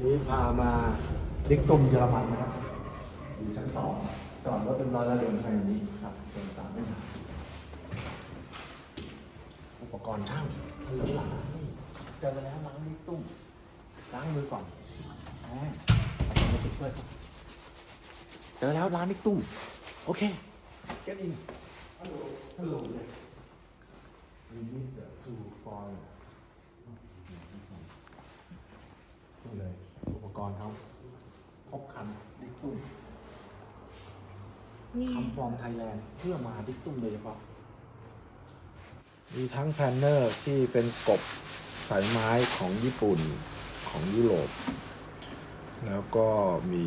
วันนี้พามาดิกตุมเยอรมันนะครับอยู่ชั้นสองจอดรถเป็นร้อยแล้วเดินไปอย่างนี้ครับเดินสามไม่นานอุปกรณ์ช่างเหลือหลังนี่เจอแล้วล้างดิกตุมล้างมือก่อนแหมเอาไปติดด้วยครับเจอแล้วร้านดิกตุมโอเค get in hello hello yes we need the two for นี่เลย อุปก รณ์เขาครบครันดิกตุ้มนี่ทำฟอร์มไทยแลนด์เพื่อมาดิกตุ้มโดยเฉพาะมีทั้งแพนเนอร์ที่เป็นกบสายไม้ของญี่ปุ่นของยุโรป แล้วก็มี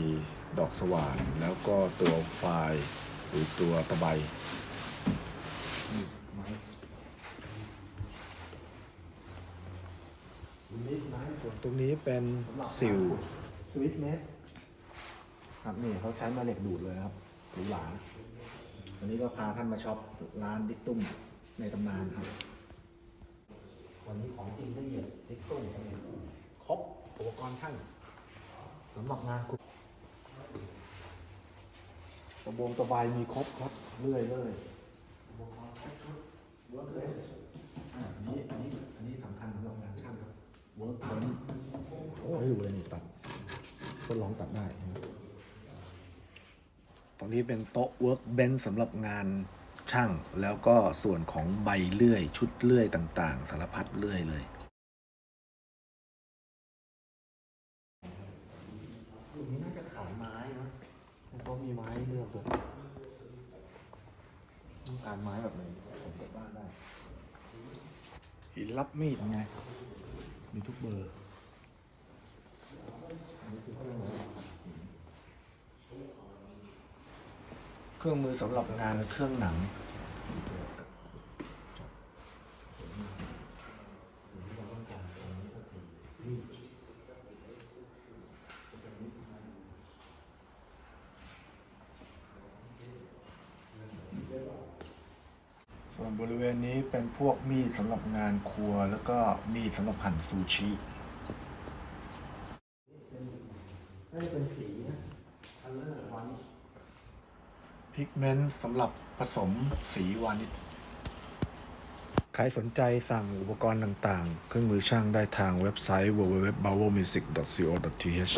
ดอกสว่านแล้วก็ตัวไฟล์หรือตัวตะไบนี่ไม้ส่วนตรงนี้เป็นซิล สวิตเมทครับนี่เขาใช้มาเหล็กดูดเลยนะครับหรูหราวันนี้ก็พาท่านมาช็อปร้านดิกตุ้มในตำนานครับ วันนี้ของจริงละเอียดดิกตุ้มครบอุปกรณ์ท่านสำหรับงานคุณตะบงตะไบมีครบครับเรื่อยเรื่อยอุปกรณ์ครบชุดเวิร์กเลยอ่าอันนี้อันนี้อันนี้สำคัญสำหรับงานช่างครับเวิร์กเบนโอ้ยดูเลยนี่ตัด ดลองตัดได้ตรงนี้เป็นโต๊ะเวิร์กเบนสำหรับงานช่าง แล้วก็ส่วนของใบเลื่อย ชุดเลื่อยต่างๆ สารพัดเลื่อยเลยอยู่นี้น่าจะขายไม้นะเพรามีไม้เลือกด้วยต้องการไม้แบบไหนผมเก็บบ้านได้หินรับมีดไงมีทุกเบอร์อันนี้คือเครื่องมือ เครื่องมือสำหรับงานเครื่องหนัง ส่วนบริเวณนี้เป็นพวกมีดสำหรับงานครัว แล้วก็มีดสำหรับหั่นซูชิ น่าจะเป็นสีนะคัลเลอร์วานิช พิกเมนต์สำหรับผสมสีวานิชใครสนใจสั่งอุปกรณ์ต่างๆ เครื่องมือช่างได้ทางเว็บไซต์ www.bowelmusic.co.th